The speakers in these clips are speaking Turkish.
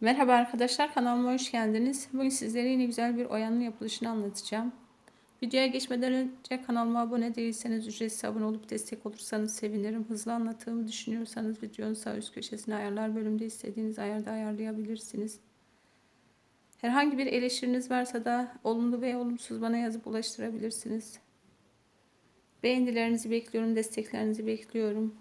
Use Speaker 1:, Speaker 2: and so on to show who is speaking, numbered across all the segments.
Speaker 1: Merhaba arkadaşlar kanalıma hoş geldiniz. Bugün sizlere yine güzel bir oyanın yapılışını anlatacağım. Videoya geçmeden önce kanalıma abone değilseniz ücretsiz abone olup destek olursanız sevinirim. Hızlı anlattığımı düşünüyorsanız videonun sağ üst köşesine ayarlar bölümünde istediğiniz ayarda ayarlayabilirsiniz. Herhangi bir eleştiriniz varsa da olumlu veya olumsuz bana yazıp ulaştırabilirsiniz. Beğenilerinizi bekliyorum, desteklerinizi bekliyorum.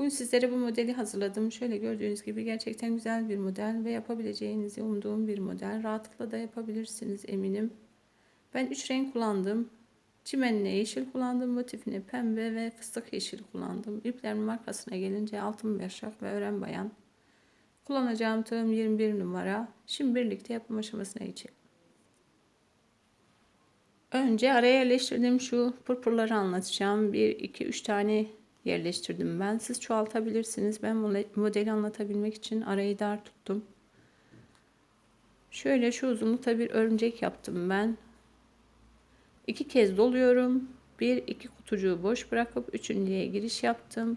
Speaker 1: Bugün sizlere bu modeli hazırladım. Şöyle gördüğünüz gibi gerçekten güzel bir model ve yapabileceğinizi umduğum bir model. Rahatlıkla da yapabilirsiniz eminim. Ben 3 renk kullandım. Çimenine yeşil kullandım. Motifine pembe ve fıstık yeşil kullandım. İplerimin markasına gelince altın berşak ve ören bayan. Kullanacağım tığım 21 numara. Şimdi birlikte yapım aşamasına geçelim. Önce araya yerleştirdiğim şu pırpırları anlatacağım. 1, 2, 3 tane yerleştirdim ben. Siz çoğaltabilirsiniz. Ben modeli anlatabilmek için arayı dar tuttum. Şöyle şu uzunlukta bir örümcek yaptım ben. İki kez doluyorum. Bir iki kutucuğu boş bırakıp üçüncüye giriş yaptım.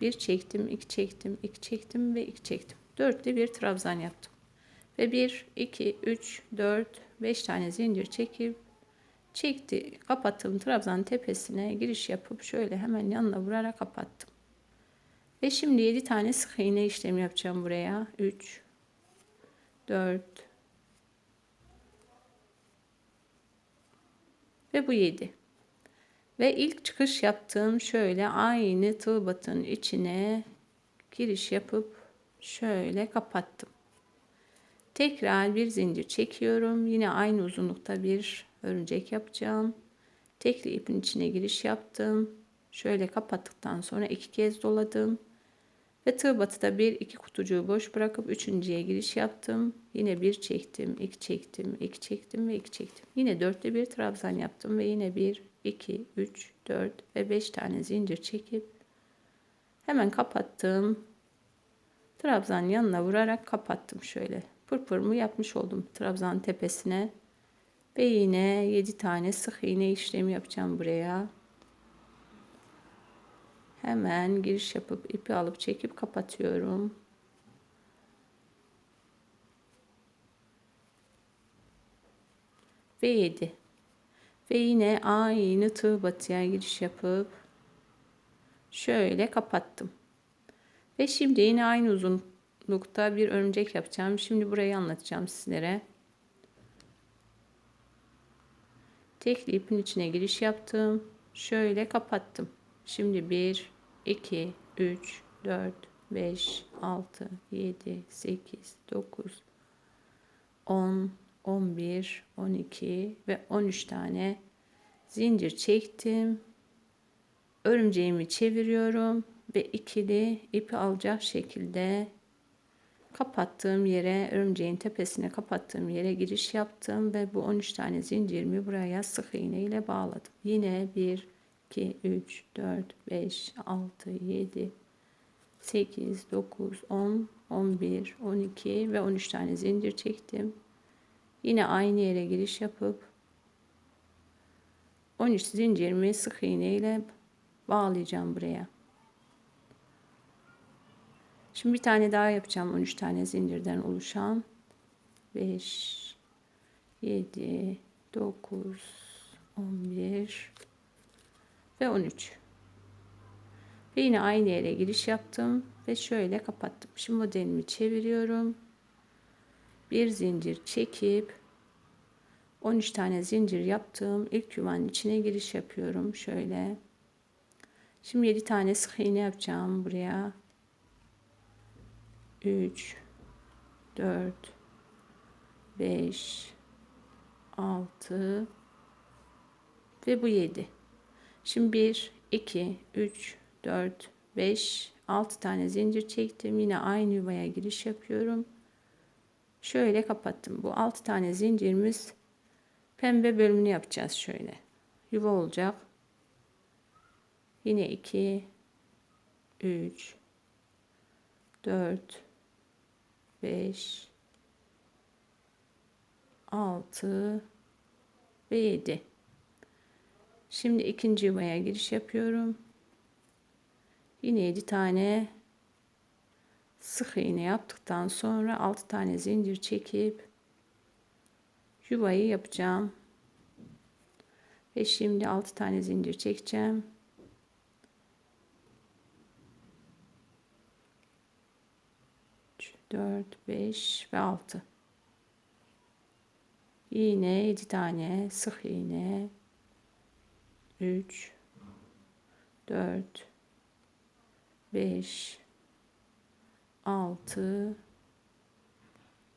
Speaker 1: Bir çektim, iki çektim, iki çektim ve iki çektim. Dörtlü bir trabzan yaptım. Ve bir, iki, üç, dört, beş tane zincir çekip çekti kapattım trabzan tepesine giriş yapıp şöyle hemen yanına vurarak kapattım. Ve şimdi 7 tane sık iğne işlemi yapacağım buraya. 3 4 ve bu 7. Ve ilk çıkış yaptığım şöyle aynı tığ batın içine giriş yapıp şöyle kapattım. Tekrar bir zincir çekiyorum. Yine aynı uzunlukta bir örümcek yapacağım. Tekli ipin içine giriş yaptım. Şöyle kapattıktan sonra iki kez doladım. Ve tığ batıda bir iki kutucuğu boş bırakıp üçüncüye giriş yaptım. Yine bir çektim, iki çektim, iki çektim ve iki çektim. Yine dörtte bir trabzan yaptım ve yine bir, iki, üç, dört ve beş tane zincir çekip hemen kapattım. Trabzan yanına vurarak kapattım şöyle. Pırpırımı yapmış oldum trabzan tepesine. Ve yine 7 tane sık iğne işlemi yapacağım buraya. Hemen giriş yapıp ipi alıp çekip kapatıyorum. Ve 7. Ve yine aynı tığ batıya giriş yapıp şöyle kapattım. Ve şimdi yine aynı uzunlukta bir örümcek yapacağım. Şimdi burayı anlatacağım sizlere. Tekli ipin içine giriş yaptım. Şöyle kapattım. Şimdi 1, 2, 3, 4, 5, 6, 7, 8, 9, 10, 11, 12 ve 13 tane zincir çektim. Örümceğimi çeviriyorum ve ikili ipi alacak şekilde kapattığım yere örümceğin tepesine kapattığım yere giriş yaptım ve bu 13 tane zincirimi buraya sık iğne ile bağladım. Yine 1 2 3 4 5 6 7 8 9 10 11 12 ve 13 tane zincir çektim. Yine aynı yere giriş yapıp 13 zincirimi sık iğne ile bağlayacağım buraya. Şimdi bir tane daha yapacağım 13 tane zincirden oluşan. 5 7 9 11 ve 13. Ve yine aynı yere giriş yaptım ve şöyle kapattım. Şimdi modelimi çeviriyorum. Bir zincir çekip 13 tane zincir yaptım. İlk yuvanın içine giriş yapıyorum. Şöyle. Şimdi 7 tane sık iğne yapacağım buraya. 3 4 5 6 ve bu 7. Şimdi 1 2 3 4 5 6 tane zincir çektim. Yine aynı yuvaya giriş yapıyorum. Şöyle kapattım. Bu 6 tane zincirimiz pembe bölümünü yapacağız şöyle. Yuva olacak. Yine 2 3 4 5 6 ve 7 şimdi ikinci yuvaya giriş yapıyorum yine 7 tane sık iğne yaptıktan sonra 6 tane zincir çekip yuvayı yapacağım. Ve şimdi 6 tane zincir çekeceğim. Üç, dört, beş ve altı. İğne yedi tane sık iğne. Üç, dört, beş, altı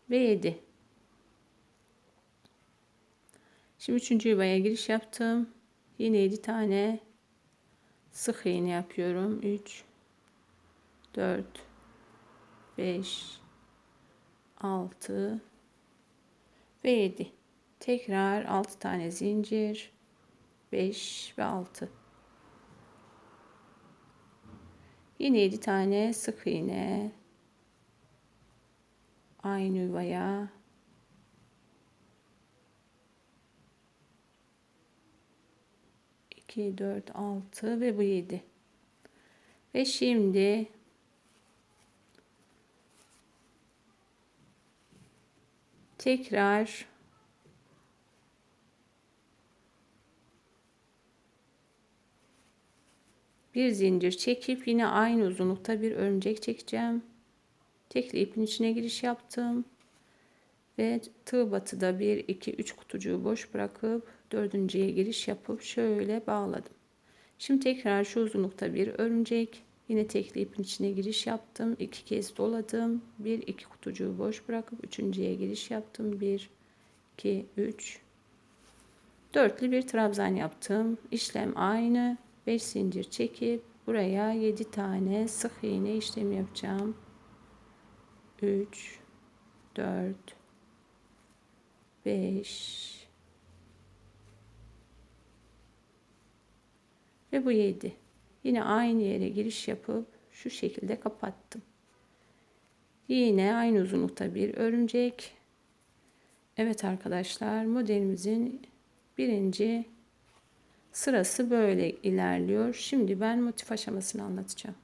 Speaker 1: ve yedi. Şimdi üçüncü yuvaya giriş yaptım. Yine 7 tane sık iğne yapıyorum. 3 4 5 6 ve 7. Tekrar 6 tane zincir. 5 ve 6. Yine 7 tane sık iğne. Aynı yuvaya 2, 4, 6 ve bu 7. Ve şimdi tekrar bir zincir çekip yine aynı uzunlukta bir örümcek çekeceğim. Tekli ipin içine giriş yaptım. Ve tığ batıda 1, 2, 3 kutucuğu boş bırakıp dördüncüye giriş yapıp şöyle bağladım. Şimdi tekrar şu uzunlukta bir örümcek. Yine tekli ipin içine giriş yaptım. iki kez doladım. Bir iki kutucuğu boş bırakıp üçüncüye giriş yaptım. Bir, iki, üç. Dörtlü bir trabzan yaptım. İşlem aynı. Beş zincir çekip buraya yedi tane sık iğne işlemi yapacağım. Üç, dört, beş, Ve bu 7. Yine aynı yere giriş yapıp şu şekilde kapattım. Yine aynı uzunlukta bir örümcek. Evet arkadaşlar modelimizin birinci sırası böyle ilerliyor. Şimdi ben motif aşamasını anlatacağım.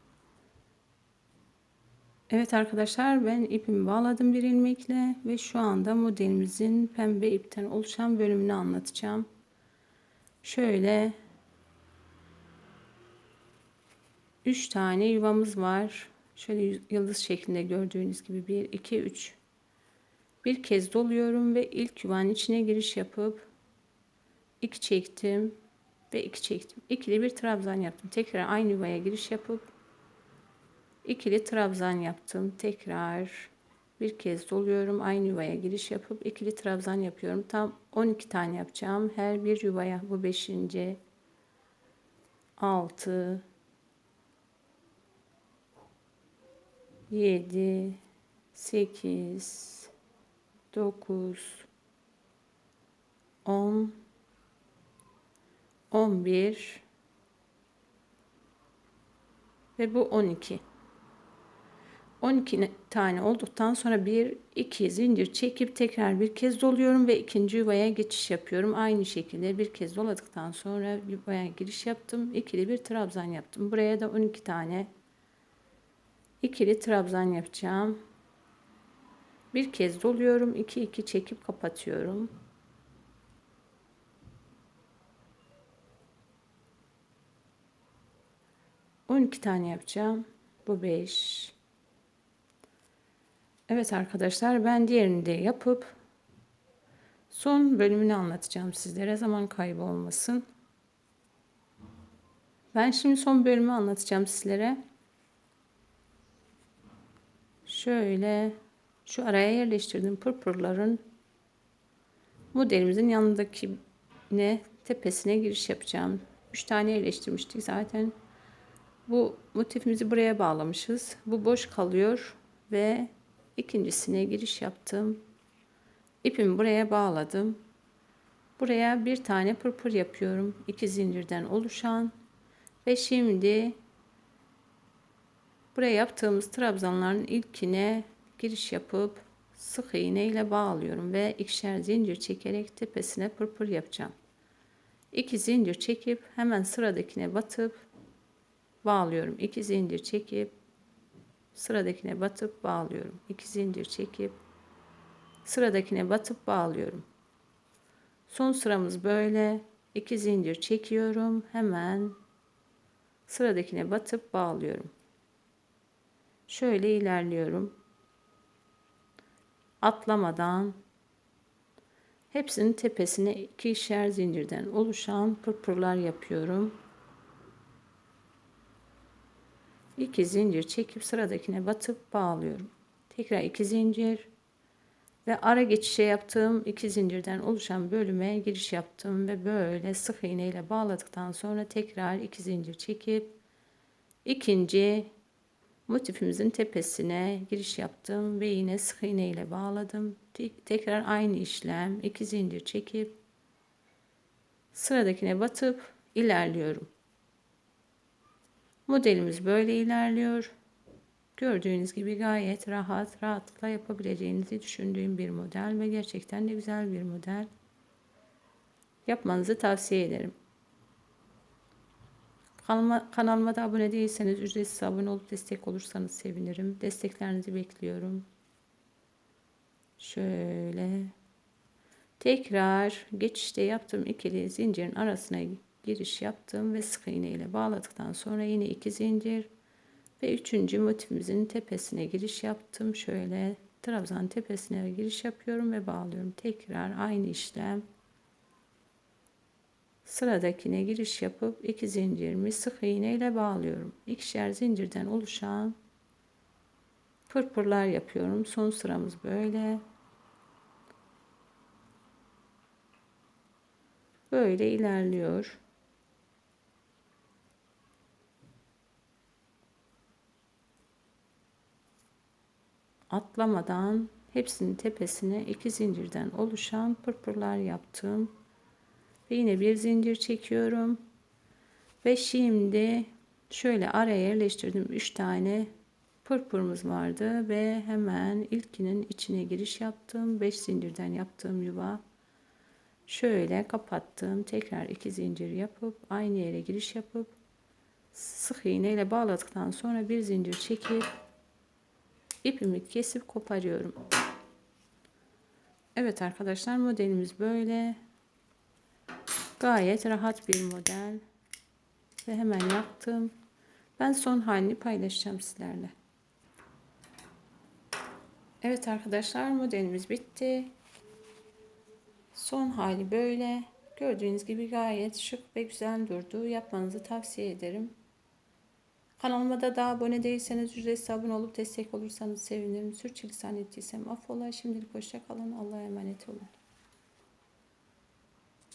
Speaker 1: Evet arkadaşlar ben ipimi bağladım bir ilmekle ve şu anda modelimizin pembe ipten oluşan bölümünü anlatacağım. Şöyle 3 tane yuvamız var. Şöyle yıldız şeklinde gördüğünüz gibi 1, 2, 3. Bir kez doluyorum ve ilk yuvanın içine giriş yapıp 2 çektim ve 2 çektim. İkili bir trabzan yaptım. Tekrar aynı yuvaya giriş yapıp ikili trabzan yaptım. Tekrar bir kez doluyorum. Aynı yuvaya giriş yapıp ikili trabzan yapıyorum. Tam 12 tane yapacağım. Her bir yuvaya bu 5. 6 7 8 9 10 11 ve bu 12 12 tane olduktan sonra bir iki zincir çekip tekrar bir kez doluyorum ve ikinci yuvaya geçiş yapıyorum. Aynı şekilde bir kez doladıktan sonra yuvaya giriş yaptım. ikili bir trabzan yaptım. Buraya da 12 tane ikili trabzan yapacağım. Bir kez doluyorum. 2 2 çekip kapatıyorum. On iki tane yapacağım. Bu beş. Evet arkadaşlar ben diğerini de yapıp son bölümünü anlatacağım sizlere. Zaman kaybı olmasın. Ben şimdi son bölümü anlatacağım sizlere. Şöyle şu araya yerleştirdiğim pırpırların modelimizin yanındaki ne tepesine giriş yapacağım. 3 tane yerleştirmiştik zaten. Bu motifimizi buraya bağlamışız. Bu boş kalıyor ve ikincisine giriş yaptım. İpimi buraya bağladım. Buraya bir tane pırpır yapıyorum. iki zincirden oluşan ve şimdi Buraya yaptığımız trabzanların ilkine giriş yapıp sık iğne ile bağlıyorum ve ikişer zincir çekerek tepesine pırpır yapacağım. İki zincir çekip hemen sıradakine batıp bağlıyorum. İki zincir çekip sıradakine batıp bağlıyorum. 2 zincir çekip sıradakine batıp bağlıyorum. Son sıramız böyle. 2 zincir çekiyorum. Hemen sıradakine batıp bağlıyorum. Şöyle ilerliyorum. Atlamadan hepsinin tepesine ikişer zincirden oluşan pırpırlar yapıyorum. 2 zincir çekip sıradakine batıp bağlıyorum. Tekrar 2 zincir ve ara geçişe yaptığım iki zincirden oluşan bölüme giriş yaptım ve böyle sık iğne ile bağladıktan sonra tekrar iki zincir çekip ikinci motifimizin tepesine giriş yaptım ve yine sık iğne ile bağladım. Tekrar aynı işlem iki zincir çekip sıradakine batıp ilerliyorum. Modelimiz böyle ilerliyor. Gördüğünüz gibi gayet rahat, rahatlıkla yapabileceğinizi düşündüğüm bir model ve gerçekten de güzel bir model. Yapmanızı tavsiye ederim. Kanalıma, kanalıma da abone değilseniz ücretsiz abone olup destek olursanız sevinirim. Desteklerinizi bekliyorum. Şöyle. Tekrar geçişte yaptığım ikili zincirin arasına giriş yaptım ve sık iğne ile bağladıktan sonra yine iki zincir ve üçüncü motifimizin tepesine giriş yaptım. Şöyle trabzan tepesine giriş yapıyorum ve bağlıyorum. Tekrar aynı işlem. Sıradakine giriş yapıp iki zincirimi sık iğne ile bağlıyorum. İkişer zincirden oluşan pırpırlar yapıyorum. Son sıramız böyle. Böyle ilerliyor. atlamadan hepsinin tepesine iki zincirden oluşan pırpırlar yaptım. Ve yine bir zincir çekiyorum. Ve şimdi şöyle araya yerleştirdim 3 tane pırpırımız vardı ve hemen ilkinin içine giriş yaptım. 5 zincirden yaptığım yuva. Şöyle kapattım. Tekrar iki zincir yapıp aynı yere giriş yapıp sık iğne ile bağladıktan sonra bir zincir çekip ipimi kesip koparıyorum. Evet arkadaşlar modelimiz böyle. Gayet rahat bir model. Ve hemen yaptım. Ben son halini paylaşacağım sizlerle. Evet arkadaşlar modelimiz bitti. Son hali böyle. Gördüğünüz gibi gayet şık ve güzel durdu. Yapmanızı tavsiye ederim. Kanalıma da daha abone değilseniz ücretsiz abone olup destek olursanız sevinirim. Sürçülisan ettiysem affola. Şimdilik hoşça kalın. Allah'a emanet olun.